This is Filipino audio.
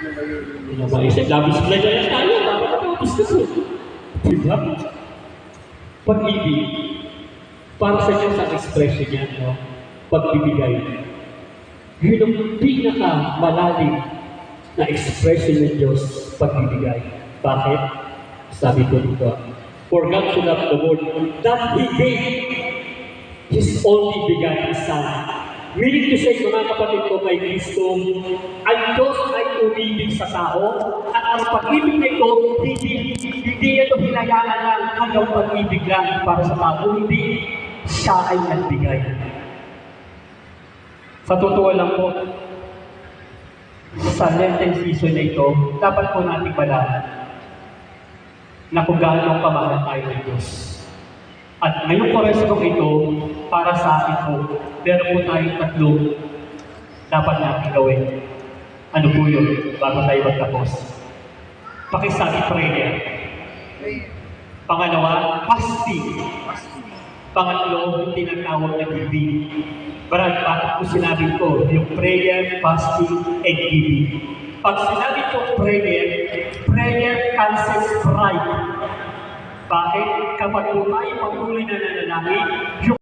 Hindi na maisip. Labis na dyan tayo. Dapat natapos kasi. Diba? Pag-ibig. Para sa Diyos ang expression niya, no? Pagbibigay. Yun ang pinaka-malalim na expression ng Diyos, pagbibigay. Bakit? Sabi ko dito, For God so loved the world that He gave His only begotten Son. Meaning to say, mga kapatid ko kay Kristo, ang Diyos ay umibig sa tao at ang pag-ibig na ito, hindi, hindi ito hinayaan lang hanggang pag-ibig lang para sa tao. Hindi, siya ay nagbigay. Sa totoo lang po, sa Lenten season na ito, dapat po natin malaman na kung gaano kamahal tayo ng Diyos. At ngayong koresyong ito, para sa akin po, meron po tayong tatlo dapat natin gawin. Ano po yun, bago tayo magtapos? Pakisabi prayer. Pangalawa, fasting. Pangatlo, tinatawag na giving. Brad, bakit po sinabi ko, yung prayer, fasting, and giving. Pag sinabi ko prayer, prayer cancels pride. Bakit? Kapag po tayo patuloy na nananangin,